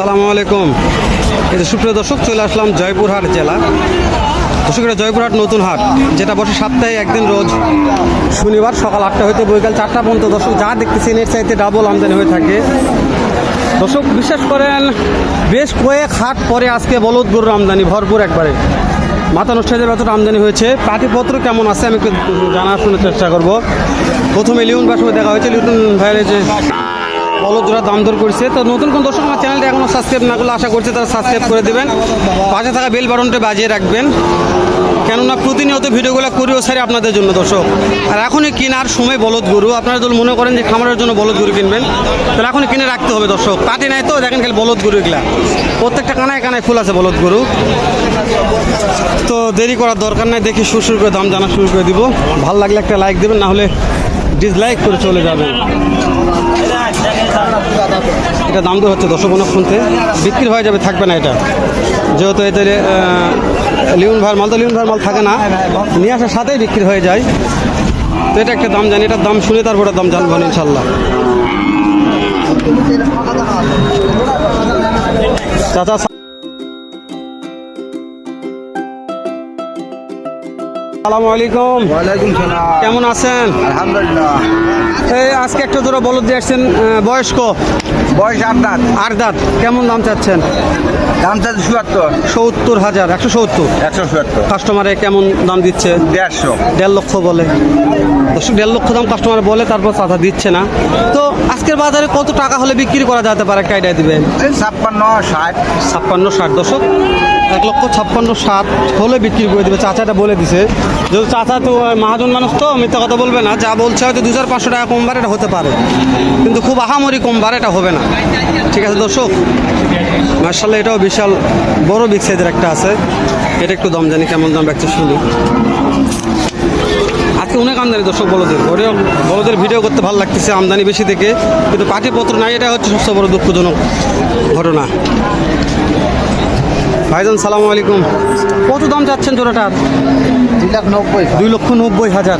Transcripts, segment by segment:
সালামু আলাইকুম। যে সুপ্রিয় দর্শক, চলে আসলাম জয়পুরহাট জেলা। দর্শকেরা, জয়পুরহাট নতুন হাট, যেটা বসে সপ্তাহে একদিন রোজ শনিবার সকাল আটটা হইতে বৈকাল চারটা পর্যন্ত। দর্শক, যা দেখতেছেন, এর চাইতে ডাবল আমদানি হয়ে থাকে। দর্শক, বিশ্বাস করেন, বেশ কয়েক হাট পরে আজকে বলদ গরুর আমদানি, ভরপুর একবারে। মাথা এতটা আমদানি হয়েছে। পাটিপত্র কেমন আছে, আমি একটু জানার শোনার চেষ্টা করব। প্রথমে লিউন ভাইয়ের দেখা হয়েছে। লিউন ভাইয়ের যে বলদ জোড়া দাম দর করছে। তো নতুন কোন দর্শক আমার চ্যানেলটা এখনও সাবস্ক্রাইব না করলে আশা করছে তারা সাবস্ক্রাইব করে দেবেন। পাশে থাকা বেল বাটনটা বাজিয়ে রাখবেন। কেননা প্রতিনিয়ত ভিডিওগুলো করিও সারি আপনাদের জন্য দর্শক। আর এখনই কেনার সময় বলদ গরু। আপনারা যদি মনে করেন যে খামারের জন্য বলদ গরু কিনবেন, তাহলে এখনই কিনে রাখতে হবে দর্শক। পাটি নাই তো, দেখেন খালি বলদ গরু এগুলা। প্রত্যেকটা কানায় কানায় ফুল আছে বলদ গরু। তো দেরি করার দরকার নাই, দেখি সুর সুর করে দাম জানা শুরু করে দিব। ভালো লাগলে একটা লাইক দেবেন, না হলে ডিসলাইক করে চলে যাবেন। এটা দাম তো হচ্ছে দশ শুনতে বিক্রি হয়ে যাবে, থাকবে না এটা। যেহেতু এতে লিউন ভার মাল তো লিউন ভার মাল থাকে না। নিয়ে আসার সাথেই বিক্রি হয়ে যায়। তো এটা একটা দাম জানি, এটার দাম শুনে তারপরে দাম জানব ইনশাল্লাহ। চাচা সালামু আলাইকুম। ওয়ালাইকুম সালাম। কেমন আছেন? আলহামদুলিল্লাহ। এই আজকে একটা জোড়া বলদ দিয়ে আসছেন বয়স্ক। বয়স আট দাঁত কেমন দাম চাচ্ছেন? দাম চাচ্ছে চুয়াত্তর। সত্তর হাজার একশো সত্তর। একশো চুয়াত্তর কাস্টমারে কেমন দাম দিচ্ছে? দেড়শো। দেড় লক্ষ বলে। দেড় লক্ষ দাম কাস্টমার বলে তারপর চাঁদা দিচ্ছে না। তো আজকের বাজারে কত টাকা হলে বিক্রি করা যেতে পারে? একটা আইডিয়া দিবেন। ছাপ্পান্ন ষাট। ছাপ্পান্ন ষাট। দশক এক লক্ষ ছাপ্পান্ন ষাট হলে বিক্রি করে দেবে। চাচাটা বলে দিছে যদি চাচা তো মহাজন মানুষ তো, মিথ্যা কথা বলবে না, যা বলছে হয়তো দু হাজার পাঁচশো টাকা কমবার এটা হতে পারে। কিন্তু খুব আহামরি কমবার এটা হবে না। ঠিক আছে দর্শক মার্শাল্লাহ এটাও বিশাল বড় বিগ সাইজের একটা আছে। এটা একটু দম জানি, কেমন দাম ব্যক্তি শুনি। আজকে অনেক আমদানি, দর্শক বলদের ওরেও বলদের ভিডিও করতে ভালো লাগতেছে, আমদানি বেশি থেকে কিন্তু পাটিপত্র নাই, এটা হচ্ছে সবচেয়ে বড় দুঃখজনক ঘটনা। ভাইজান সালাম আলাইকুম। কত দাম যাচ্ছেন জোড়াটার দুই লাখ নব্বই। দুই লক্ষ নব্বই হাজার।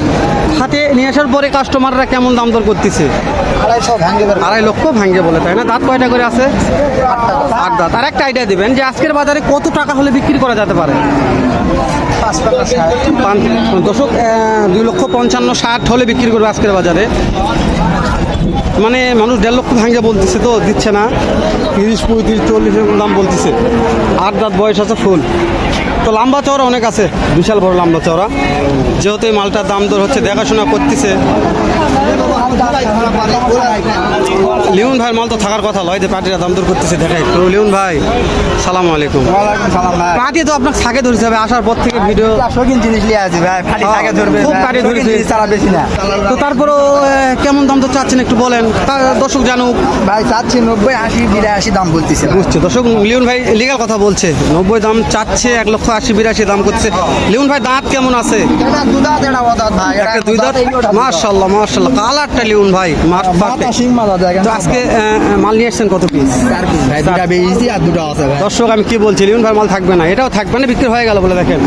হাতে নিয়ে আসার পরে কাস্টমাররা কেমন দাম দর করতেছে? আড়াই লক্ষ ভাঙ্গে বলে তাই না? দাঁত কয়টা করে আছে? আট দাঁত। আর একটা আইডিয়া দিবেন যে আজকের বাজারে কত টাকা হলে বিক্রি করা যেতে পারে? দশক দুই লক্ষ পঞ্চান্ন ষাট হলে বিক্রি করবে আজকের বাজারে। মানে মানুষ দেড় লক্ষ ভাঙ্গা বলতেছে তো, দিচ্ছে না। তিরিশ পঁয়ত্রিশ চল্লিশ এরকম দাম বলতেছে। আট দাঁত বয়স আছে ফুল। তো লম্বা চওড়া অনেক আছে বিশাল বড় লম্বা চওড়া যেহেতু এই মালটার দাম দর হচ্ছে দেখাশোনা করতেছে লিউন ভাই মাল তো থাকার কথা লয় যে পার্টিরা দাম দর করতেছে দেখাই তো লিউন ভাই সালাম আলাইকুম ভাই পার্টি তো আপনার থাকে ধরতে হবে আসার পর থেকে ভিডিও শৌখিন জিনিস নিয়ে আছে ভাই ফাটি থাকে ধরবে খুব ভাই। শৌখিন ধরেছে। জিনিস ছাড়া বেশি না তো তারপরও কেমন দাম তো চাচ্ছেন একটু বলেন তা দর্শক জানুক ভাই চাচ্ছি নব্বই আশি বিরাশি দাম বলতেছে ভাই। বুঝছে দর্শক লিওন ভাই লিগাল কথা বলছে নব্বই দাম চাচ্ছে এক লক্ষ আশি বিরাশি দাম করছে। লিওন ভাই দাঁত কেমন আছে? একটা দুই দাঁত? মার্শাল্লাহ মার্শাল্লাহ কালারটা লিওন ভাই আজকে মাল নিয়ে এসছেন কত পিস দর্শক আমি কি বলছি লিওন ভাই মাল থাকবে না। এটাও থাকবে না বিক্রি হয়ে গেল বলে দেখেন।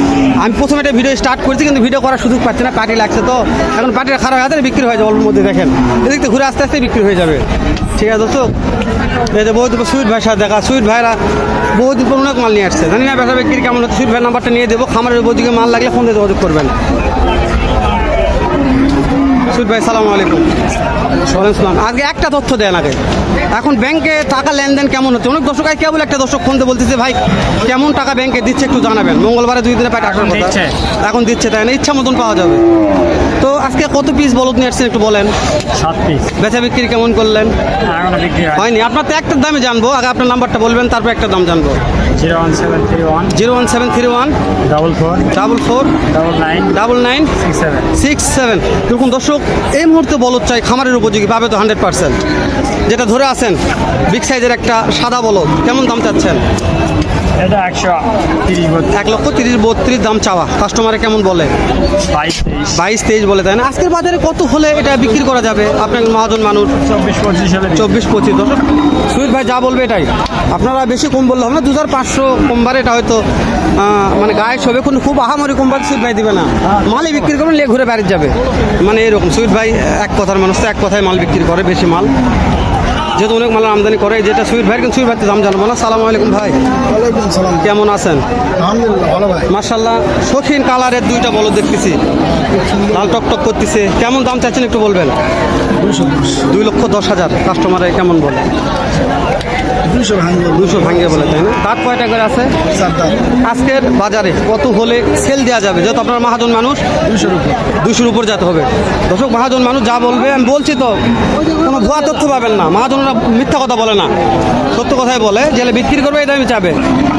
আমি প্রথমে এটা ভিডিও স্টার্ট করছি কিন্তু ভিডিও করার সুযোগ পাচ্ছি না পার্টি লাগছে তো। এখন পার্টিটা খারাপ হয়ে গেছে বিক্রি হয়ে যাবে অল্পের মধ্যে দেখেন। এদিক ঘুরে আস্তে আস্তে বিক্রি হয়ে যাবে। ঠিক আছে দর্শক? এই যে বহুত সুইট ভাই সাথে দেখা সুইট ভাইরা বহুত পুরোনো মাল নিয়ে আসছে। জানি না ব্যবসা বিক্রি কেমন হচ্ছে নাম্বারটা নিয়ে দেবো, খামারের বৌদিকে মাল লাগলে ফোন দিয়ে যোগাযোগ করবেন। সুইট ভাই সালাম আলাইকুম। সালাম আগে একটা তথ্য দেন আগে। এখন ব্যাংকে টাকা লেনদেন কেমন হচ্ছে? অনেক দর্শক আগে কেবল একটা দর্শক ফোন বলতেছে ভাই কেমন টাকা ব্যাংকে দিচ্ছে একটু জানাবেন? মঙ্গলবারে দুই দিনে পাই আসার কথা। দিচ্ছে। এখন দিচ্ছে তাই না? ইচ্ছা মতন পাওয়া যাবে। তো আজকে কত পিস বলদ নিয়ে আসছেন একটু বলেন। সাত পিস বেচা বিক্রি কেমন করলেন? হয় হয়নি। আপনার তো একটার দামে জানব। আগে আপনার নাম্বারটা বলবেন তারপর একটা দাম জানব। Zero one seven three one zero one seven three one double four double four double nine double nine six seven six seven দেখুন দর্শক এই মুহূর্তে বলদ চাই খামারের উপযোগী পাবে তো হান্ড্রেড পার্সেন্ট যেটা ধরে আছেন বিগ সাইজের একটা সাদা বলদ। কেমন দাম চাচ্ছেন? এটা একশো তিরিশ এক লক্ষ তিরিশ বত্রিশ দাম চাওয়া। কাস্টমারে কেমন বলে? বাইশ তেইশ। বলে তাই না? আজকের বাজারে কত হলে এটা বিক্রি করা যাবে? আপনার মহাজন মানুষ। চব্বিশ পঁচিশ হলে চব্বিশ পঁচিশ। সুইট ভাই যা বলবে এটাই। আপনারা বেশি কম বললে হবে না দু হাজার পাঁচশো কমবার এটা হয়তো মানে গায়ে সবে কোনো খুব আহামরি কমবার সুইট ভাই দিবে না। মালই বিক্রি করবেন লে ঘুরে বাড়ি যাবে। মানে এরকম সুইট ভাই এক কথার মানুষ তো এক কথায় মাল বিক্রি করে বেশি মাল। যেহেতু অনেক মালের আমদানি করে যেটা সুইট ভাই কিন্তু সুইট ভাই দাম জানব না সালাম আলাইকুম ভাই। ওয়ালাইকুম সালাম। কেমন আছেন? আলহামদুলিল্লাহ ভালো ভাই। মার্শাল্লাহ শৌখিন কালারের দুইটা বলো দেখতেছি। লাল টক টক করতেছে। কেমন দাম চাইছেন একটু বলবেন? দুই লক্ষ দশ হাজার। কাস্টমারে কেমন বলে? দুশো ভাঙবে দুশো ভাঙ্গে বলে তাই না? দাঁত কয়টা করে আছে? আজকের বাজারে কত হলে সেল দেওয়া যাবে? যেহেতু আপনার মহাজন মানুষ দুশোর উপর। দুশোর উপর যেতে হবে। দর্শক মহাজন মানুষ যা বলবে আমি বলছি তো কোনো ভুয়া তথ্য পাবেন না। মহাজনরা মিথ্যা কথা বলে না। সত্য কথাই বলে জেলে বিক্রি করবে এটা আমি চাবে।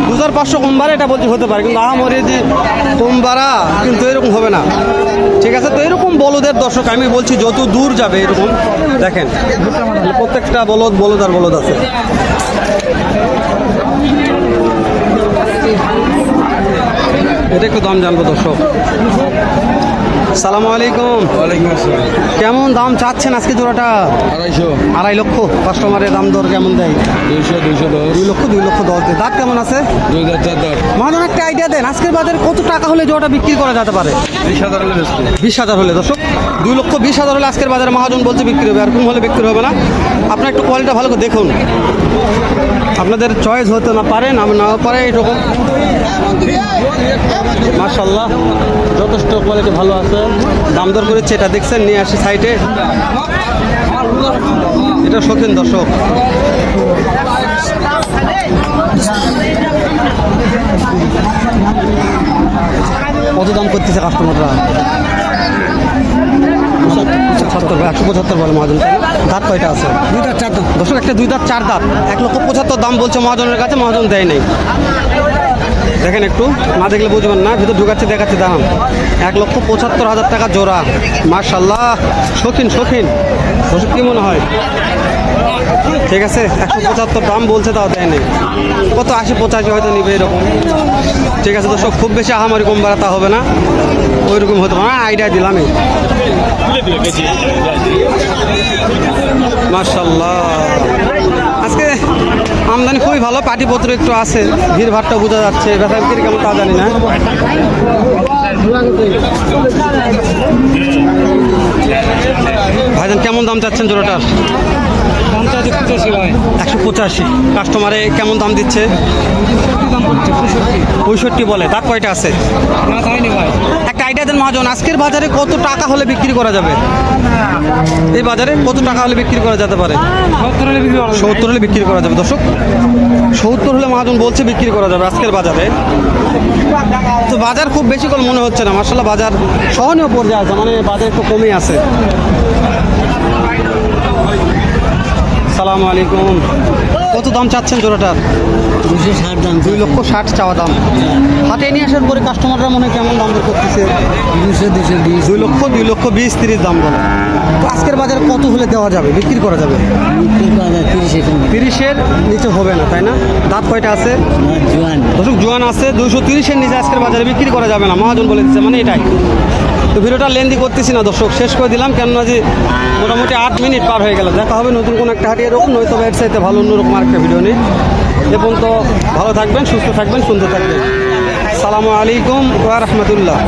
দু হাজার পাঁচশো কম বাড়ে এটা বলছি হতে পারে কিন্তু আহামরি যে কম কিন্তু এরকম হবে না। ঠিক আছে তো এরকম বলদের দর্শক আমি বলছি যত দূর যাবে এরকম দেখেন। প্রত্যেকটা বলদ বলদ আর বলদ আছে। এটা একটু দাম জানব দর্শক। সালাম আলাইকুম। কেমন দাম চাচ্ছেন আজকে জোড়াটা? আড়াইশো। আড়াই লক্ষ। কাস্টমারের দাম দর কেমন দেয়? দুইশো দুইশো দশ। দুই লক্ষ দুই লক্ষ দশ। দেয় দাঁত কেমন আছে? দুই হাজার চার দশ মহাজন একটা আইডিয়া দেন। আজকের বাজারে কত টাকা হলে জোড়াটা বিক্রি করা যেতে পারে? বিশ হাজার হলে বিশ হাজার হলে দর্শক। দুই লক্ষ বিশ হাজার হলে আজকের বাজারে মহাজন বলছে বিক্রি হবে। আর কম হলে বিক্রি হবে না? আপনার একটু কোয়ালিটি ভালো করে দেখুন। আপনাদের চয়েস হতে না পারে না না পারে, এরকম। মার্শাল্লাহ যথেষ্ট কোয়ালিটি ভালো আছে। দাম দর করেছে, এটা দেখছেন, নিয়ে আসি সাইডে এটা শৌখিন দর্শক। কত দাম করতেছে কাস্টমাররা পঁচাত্তর একশো পঁচাত্তর বলে মহাজন দাঁত কয়টা আছে? দুই দাঁত চার দাঁত। দর্শক একটা দুই দাঁত চার দাঁত। এক লক্ষ পঁচাত্তর দাম বলছে মহাজনের কাছে মহাজন দেয় নাই। দেখেন একটু না দেখলে বুঝবেন না ভিতর ঢুকাচ্ছে দেখাচ্ছে দাম এক লক্ষ পঁচাত্তর হাজার টাকা জোড়া। মার্শাল্লাহ শৌখিন শৌখিন। দর্শক কি মনে হয়? ঠিক আছে একশো পঁচাত্তর দাম বলছে তাও দেয় নাই। কত আশি পঁচাশি হয়তো নিবে এরকম। ঠিক আছে তো সব খুব বেশি আহামারি কম বাড়াতে হবে না। ওই রকম হতো হ্যাঁ আইডিয়া দিলাম মার্শাল্লাহ আজকে আমদানি খুবই ভালো, পাটিপত্র একটু আছে, ভিড় ভাড়টা বোঝা যাচ্ছে। ব্যথা কেমন তা জানি না। ভাইজান, কেমন দাম চাচ্ছেন জোড়াটার? একশো পঁচাশি। কাস্টমারে কেমন দাম দিচ্ছে? পঁয়ষট্টি বলে। তার কয়টা আছে? একটা আইডিয়া দেন মহাজন, আজকের বাজারে কত টাকা হলে বিক্রি করা যাবে? এই বাজারে কত টাকা হলে বিক্রি করা যেতে পারে? সত্তর হলে বিক্রি সত্তর হলে বিক্রি করা যাবে। দর্শক, সত্তর হলে মহাজন বলছে বিক্রি করা যাবে আজকের বাজারে। তো বাজার খুব বেশি করে মনে হচ্ছে না। মার্শাল্লাহ বাজার সহনীয় পর্যায়ে আছে মানে বাজার একটু কমে আছে। সালাম আলাইকুম। কত দাম চাচ্ছেন জোড়াটার? দুশো ষাট দাম দুই লক্ষ ষাট চাওয়া দাম। হাটে নিয়ে আসার পরে কাস্টমাররা মনে কেমন দাম দর করতেছে? দুশো দুশো বিশ। দুই লক্ষ দুই লক্ষ বিশ তিরিশ দাম বলে। তো আজকের বাজারে কত হলে দেওয়া যাবে? বিক্রি করা যাবে? তিরিশে তিরিশের নিচে হবে না তাই না? দাঁত কয়টা আছে? জোয়ান। দর্শক জোয়ান আছে দুশো তিরিশের নিচে আজকের বাজারে বিক্রি করা যাবে না। মহাজন বলে দিচ্ছে মানে এটাই। তো ভিডিওটা লেন্দি করতেছি না দর্শক শেষ করে দিলাম কেননা যে মোটামুটি আট মিনিট পার হয়ে গেল। দেখা হবে নতুন কোনো একটা হাটিয়ে এরকম নয়তো চাইতে ভালো অন্যরকম আরেকটা ভিডিও নিয়ে। এ পর্যন্ত ভালো থাকবেন সুস্থ থাকবেন সুন্দর থাকবেন। সালামু আলাইকুম ওয়া রাহমাতুল্লাহ।